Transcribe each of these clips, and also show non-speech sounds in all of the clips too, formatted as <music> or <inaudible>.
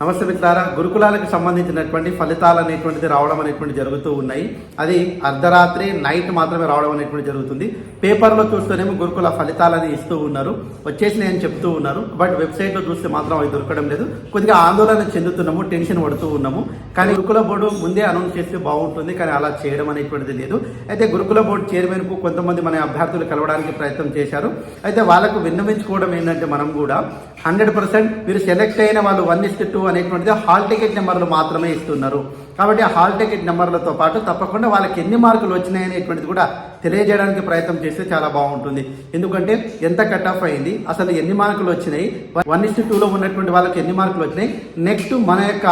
నమస్తే మిత్రారా గురుకులాలకు సంబంధించినటువంటి ఫలితాలు అనేటువంటిది రావడం అనేటువంటి జరుగుతూ ఉన్నాయి. అది అర్ధరాత్రి నైట్ మాత్రమే రావడం అనేటువంటి జరుగుతుంది. పేపర్లో చూస్తేనేమో గురుకుల ఫలితాలని ఇస్తూ ఉన్నారు. వచ్చేసి నేను చెప్తూ ఉన్నారు. బట్ వెబ్సైట్లో చూస్తే మాత్రం అవి దొరకడం లేదు. కొద్దిగా ఆందోళన చెందుతున్నాము టెన్షన్ పడుతూ ఉన్నాము. కానీ గురుకుల బోర్డు ముందే అనౌన్స్ చేస్తే బాగుంటుంది కానీ అలా చేయడం అనేటువంటిది లేదు. అయితే గురుకుల బోర్డు చైర్మన్కు కొంతమంది మన అభ్యర్థులు కలవడానికి ప్రయత్నం చేశారు. అయితే వాళ్ళకు విన్నవించుకోవడం ఏంటంటే మనం కూడా హండ్రెడ్ పర్సెంట్ మీరు సెలెక్ట్ అయిన వాళ్ళు వన్ ఇస్ట్ టూ అనేటువంటిది హాల్ టికెట్ నెంబర్లు మాత్రమే ఇస్తున్నారు. కాబట్టి ఆ హాల్ టికెట్ నెంబర్లతో పాటు తప్పకుండా వాళ్ళకి ఎన్ని మార్కులు వచ్చినాయి అనేటువంటిది కూడా తెలియజేయడానికి ప్రయత్నం చేస్తే చాలా బాగుంటుంది. ఎందుకంటే ఎంత కట్ ఆఫ్ అయింది అసలు ఎన్ని మార్కులు వచ్చినాయి వన్ ఇస్ట్ టూలో ఉన్నటువంటి వాళ్ళకి ఎన్ని మార్కులు వచ్చినాయి నెక్స్ట్ మన యొక్క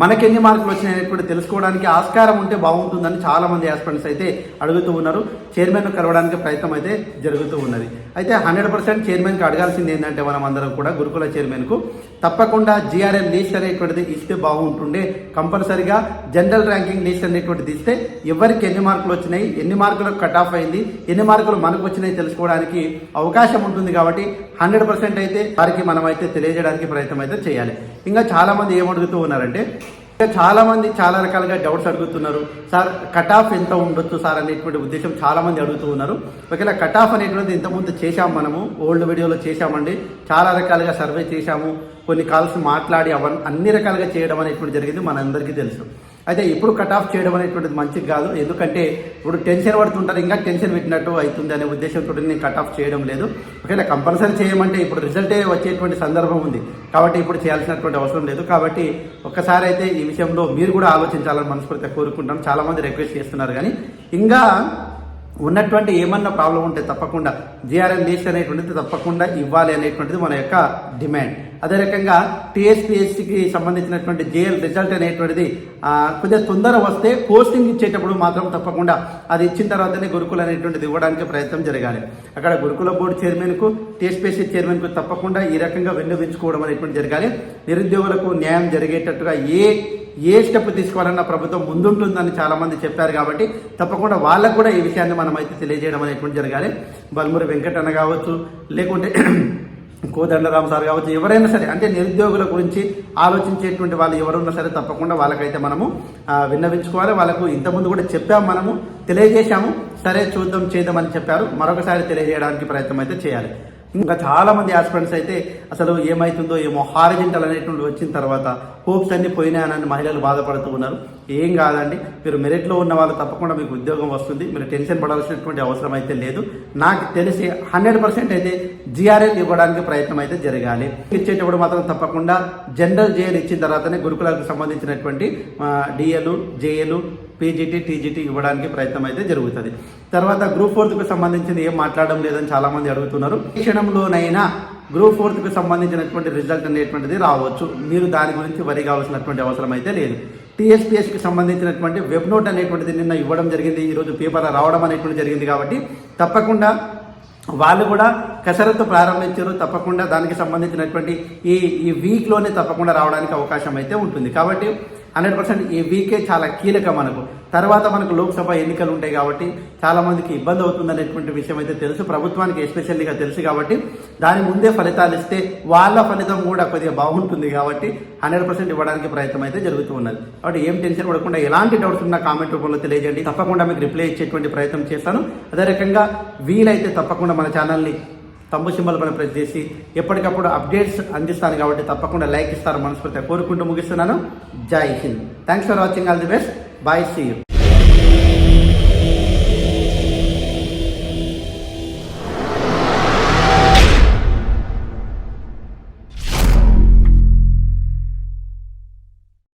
మనకి ఎన్ని మార్కులు వచ్చినాయి అనేటువంటి తెలుసుకోవడానికి ఆస్కారం ఉంటే బాగుంటుందని చాలామంది ఆస్పిరెంట్స్ అయితే అడుగుతూ ఉన్నారు. చైర్మన్ కలవడానికి ప్రయత్నం అయితే జరుగుతూ ఉన్నది. అయితే హండ్రెడ్ పర్సెంట్ చైర్మన్కి అడగాల్సింది ఏంటంటే మనం అందరం కూడా గురుకుల చైర్మన్కు తప్పకుండా జిఆర్ఎం లిస్ట్ అనేటువంటిది ఇస్తే బాగుంటుండే. కంపల్సరిగా జనరల్ ర్యాంకింగ్ లిస్ట్ అనేటువంటిది ఇస్తే ఎవరికి ఎన్ని మార్కులు వచ్చినాయి ఎన్ని మార్కులకు కట్ ఆఫ్ అయింది ఎన్ని మార్కులు మనకు వచ్చినాయి తెలుసుకోవడానికి అవకాశం ఉంటుంది కాబట్టి హండ్రెడ్ పర్సెంట్ అయితే వారికి మనం అయితే తెలియజేయడానికి ప్రయత్నం అయితే చేయాలి. ఇంకా చాలామంది ఏమడుగుతూ ఉన్నారంటే చాలామంది చాలా మంది చాలా రకాలుగా డౌట్స్ అడుగుతున్నారు. సార్ కట్ ఆఫ్ ఎంత ఉండొచ్చు సార్? అనేటువంటి ఉద్దేశం చాలా మంది అడుగుతూ ఉన్నారు. ఒకవేళ కట్ ఆఫ్ అనేటువంటిది ఇంతకుముందు చేశాం మనము ఓల్డ్ వీడియోలో చేశామండి. చాలా రకాలుగా సర్వే చేశాము. కొన్ని కాల్స్ మాట్లాడి అవన్నీ అన్ని రకాలుగా చేయడం అనేటువంటి జరిగింది మనందరికీ తెలుసు. అయితే ఇప్పుడు కట్ ఆఫ్ చేయడం అనేటువంటిది మంచిది కాదు. ఎందుకంటే ఇప్పుడు టెన్షన్ పడుతుంటారు ఇంకా టెన్షన్ పెట్టినట్టు అవుతుంది అనే ఉద్దేశంతో నేను కట్ ఆఫ్ చేయడం లేదు. ఒకవేళ కంపల్సరీ చేయమంటే ఇప్పుడు రిజల్టే వచ్చేటువంటి సందర్భం ఉంది. కాబట్టి ఇప్పుడు చేయాల్సినటువంటి అవసరం లేదు. కాబట్టి ఒక్కసారి అయితే ఈ విషయంలో మీరు కూడా ఆలోచించాలని మనస్ఫూర్తిగా కోరుకుంటాం చాలామంది రిక్వెస్ట్ చేస్తున్నారు కానీ ఇంకా ఉన్నటువంటి ఏమన్నా ప్రాబ్లం ఉంటే తప్పకుండా జిఆర్ఎన్ లిస్ట్ అనేటువంటిది తప్పకుండా ఇవ్వాలి అనేటువంటిది మన యొక్క డిమాండ్. అదే రకంగా టీఎస్పీఎస్సికి సంబంధించినటువంటి జేఎల్ రిజల్ట్ అనేటువంటిది కొద్దిగా తొందర వస్తే పోస్టింగ్ ఇచ్చేటప్పుడు మాత్రం తప్పకుండా అది ఇచ్చిన తర్వాతనే గురుకులు అనేటువంటిది ఇవ్వడానికి ప్రయత్నం జరగాలి. అక్కడ గురుకుల బోర్డు చైర్మన్కు టీఎస్పీఎస్సీ చైర్మన్కు తప్పకుండా ఈ రకంగా విన్నవించుకోవడం అనేటువంటి జరగాలి. నిరుద్యోగులకు న్యాయం జరిగేటట్టుగా ఏ ఏ స్టెప్ తీసుకోవాలన్న ప్రభుత్వం ముందుంటుందని చాలామంది చెప్పారు కాబట్టి తప్పకుండా వాళ్ళకు కూడా ఈ విషయాన్ని మనం అయితే తెలియజేయడం అనేటువంటి జరగాలి. బల్మురి వెంకటన్న కావచ్చు లేకుంటే <clears throat> కోదండరామ్ సార్ కావచ్చు ఎవరైనా సరే అంటే నిరుద్యోగుల గురించి ఆలోచించేటువంటి వాళ్ళు ఎవరున్నా సరే తప్పకుండా వాళ్ళకైతే మనము విన్నవించుకోవాలి. వాళ్ళకు ఇంతకుముందు కూడా చెప్పాము మనము తెలియజేశాము. సరే చూద్దాం చేద్దాం అని చెప్పారు. మరొకసారి తెలియజేయడానికి ప్రయత్నం అయితే చేయాలి. ఇంకా చాలా మంది ఆస్పిరెంట్స్ అయితే అసలు ఏమైతుందో ఏమో హారిజెంటల్ అనేటువంటి వచ్చిన తర్వాత హోప్స్ అన్ని పోయినాయనని మహిళలు బాధపడుతూ ఉన్నారు. ఏం కాదండి మీరు మెరిట్లో ఉన్న వాళ్ళు తప్పకుండా మీకు ఉద్యోగం వస్తుంది. మీరు టెన్షన్ పడాల్సినటువంటి అవసరం అయితే లేదు. నాకు తెలిసి హండ్రెడ్ పర్సెంట్ అయితే జిఆర్ఎల్ ఇవ్వడానికి ప్రయత్నం అయితే జరగాలి. ఇచ్చేటప్పుడు మాత్రం తప్పకుండా జనరల్ జేఎల్ ఇచ్చిన తర్వాతనే గురుకులకు సంబంధించినటువంటి డిఎలు జేఏలు పీజీటీ టీజీటీ ఇవ్వడానికి ప్రయత్నం అయితే జరుగుతుంది. తర్వాత గ్రూప్ ఫోర్త్కి సంబంధించింది ఏం మాట్లాడడం లేదని చాలామంది అడుగుతున్నారు. ఈ క్షణంలోనైనా గ్రూప్ ఫోర్త్కి సంబంధించినటువంటి రిజల్ట్ అనేటువంటిది రావచ్చు. మీరు దాని గురించి వరి కావాల్సినటువంటి అవసరం అయితే లేదు. టీఎస్పీఎస్కి సంబంధించినటువంటి వెబ్ నోట్ అనేటువంటిది నిన్న ఇవ్వడం జరిగింది. ఈరోజు పేపర్ రావడం అనేటువంటి జరిగింది కాబట్టి తప్పకుండా వాళ్ళు కూడా కసరత్తు ప్రారంభించారు. తప్పకుండా దానికి సంబంధించినటువంటి ఈ ఈ వీక్లోనే తప్పకుండా రావడానికి అవకాశం అయితే ఉంటుంది. కాబట్టి హండ్రెడ్ పర్సెంట్ ఈ వీకే చాలా కీలకం మనకు. తర్వాత మనకు లోక్సభ ఎన్నికలు ఉంటాయి కాబట్టి చాలామందికి ఇబ్బంది అవుతుంది అనేటువంటి విషయం అయితే తెలుసు. ప్రభుత్వానికి ఎస్పెషల్లీగా తెలుసు కాబట్టి దాని ముందే ఫలితాలు ఇస్తే వాళ్ళ ఫలితం కూడా కొద్దిగా బాగుంటుంది కాబట్టి హండ్రెడ్ పర్సెంట్ ఇవ్వడానికి ప్రయత్నం అయితే జరుగుతూ ఉన్నది. కాబట్టి ఏం టెన్షన్ పడకుండా ఎలాంటి డౌట్స్ ఉన్నా కామెంట్ రూపంలో తెలియజేయండి. తప్పకుండా మీకు రిప్లై ఇచ్చేటువంటి ప్రయత్నం చేస్తాను. అదే రకంగా వీలైతే తప్పకుండా మన ఛానల్ని తమ్ము సింబల్ పైన ప్రెస్ చేసి ఎప్పటికప్పుడు అప్డేట్స్ అందిస్తాను కాబట్టి తప్పకుండా లైక్ ఇస్తారు మనస్ఫూర్తిగా కోరుకుంటూ ముగిస్తున్నాను. జై Hind. Thanks for watching all the best bye see you